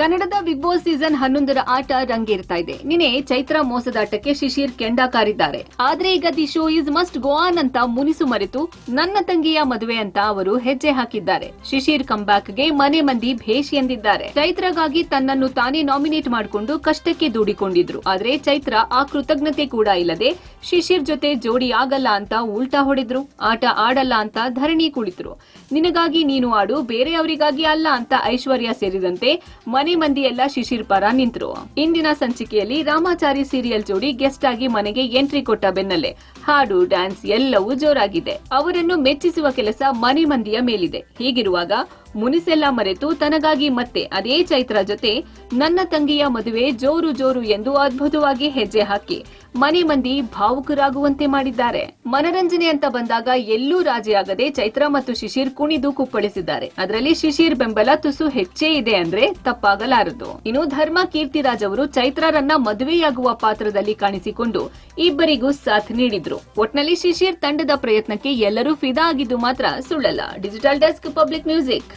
ಕನ್ನಡದ big boss season ಹನ್ನೊಂದರ ಆಟ ರಂಗೇರ್ತಾ ಇದೆ. ನಿನ್ನೆ ಚೈತ್ರ ಮೋಸದಾಟಕ್ಕೆ ಶಿಶಿರ್ ಕೆಂಡ ಕಾರಿದ್ದಾರೆ ಆದ್ರೆ ಈಗ the show is must go on ಅಂತ ಮುನಿಸು ಮರೆತು ನನ್ನ ತಂಗಿಯ ಮದುವೆ ಅಂತ ಅವರು ಹೆಜ್ಜೆ ಹಾಕಿದ್ದಾರೆ. ಶಿಶಿರ್ಗೆ ಮನೆ ಮಂದಿ ಭೇಷ್ ಎಂದಿದ್ದಾರೆ. ಚೈತ್ರಗಾಗಿ ತನ್ನನ್ನು ತಾನೇ ನಾಮಿನೇಟ್ ಮಾಡಿಕೊಂಡು ಕಷ್ಟಕ್ಕೆ ದೂಡಿಕೊಂಡಿದ್ರು. ಆದ್ರೆ ಚೈತ್ರ ಆ ಕೃತಜ್ಞತೆ ಕೂಡ ಇಲ್ಲದೆ ಶಿಶಿರ್ ಜೊತೆ ಜೋಡಿ ಆಗಲ್ಲ ಅಂತ ಉಲ್ಟಾ ಹೊಡೆದ್ರು. ಆಟ ಆಡಲ್ಲ ಅಂತ ಧರಣಿ ಕುಳಿತರು. ನಿನಗಾಗಿ ನೀನು ಆಡು, ಬೇರೆಯವರಿಗಾಗಿ ಅಲ್ಲ ಅಂತ ಐಶ್ವರ್ಯ ಸೇರಿದಂತೆ ಮನೆ ಮಂದಿ ಎಲ್ಲ ಶಿಶಿರ್ ಪರ ನಿಂತರು. ಇಂದಿನ ಸಂಚಿಕೆಯಲ್ಲಿ ರಾಮಾಚಾರಿ ಸೀರಿಯಲ್ ಜೋಡಿ ಗೆಸ್ಟ್ ಆಗಿ ಮನೆಗೆ ಎಂಟ್ರಿ ಕೊಟ್ಟ ಬೆನ್ನಲ್ಲೇ ಹಾಡು, ಡ್ಯಾನ್ಸ್ ಎಲ್ಲವೂ ಜೋರಾಗಿದೆ. ಅವರನ್ನು ಮೆಚ್ಚಿಸುವ ಕೆಲಸ ಮನೆ ಮಂದಿಯ ಮೇಲಿದೆ. ಹೀಗಿರುವಾಗ ಮುನಿಸೆಲ್ಲ ಮರೆತು ತನಗಾಗಿ ಮತ್ತೆ ಅದೇ ಚೈತ್ರ ಜೊತೆ ನನ್ನ ತಂಗಿಯ ಮದುವೆ ಜೋರು ಜೋರು ಎಂದು ಅದ್ಭುತವಾಗಿ ಹೆಜ್ಜೆ ಹಾಕಿ ಮನೆ ಮಂದಿ ಭಾವುಕರಾಗುವಂತೆ ಮಾಡಿದ್ದಾರೆ. ಮನರಂಜನೆ ಅಂತ ಬಂದಾಗ ಎಲ್ಲೂ ರಾಜಿಯಾಗದೆ ಚೈತ್ರ ಮತ್ತು ಶಿಶಿರ್ ಕುಣಿದು ಕುಪ್ಪಳಿಸಿದ್ದಾರೆ. ಅದರಲ್ಲಿ ಶಿಶಿರ್ ಬೆಂಬಲ ತುಸು ಹೆಚ್ಚೇ ಇದೆ ಅಂದ್ರೆ ತಪ್ಪಾಗಲಾರದು. ಇನ್ನು ಧರ್ಮ ಕೀರ್ತಿರಾಜ್ ಅವರು ಚೈತ್ರರನ್ನ ಮದುವೆಯಾಗುವ ಪಾತ್ರದಲ್ಲಿ ಕಾಣಿಸಿಕೊಂಡು ಇಬ್ಬರಿಗೂ ಸಾಥ್ ನೀಡಿದ್ರು. ಒಟ್ನಲ್ಲಿ ಶಿಶಿರ್ ತಂಡದ ಪ್ರಯತ್ನಕ್ಕೆ ಎಲ್ಲರೂ ಫಿದಾ ಆಗಿದ್ದು ಮಾತ್ರ ಸುಳ್ಳಲ್ಲ. Digital desk Public Music.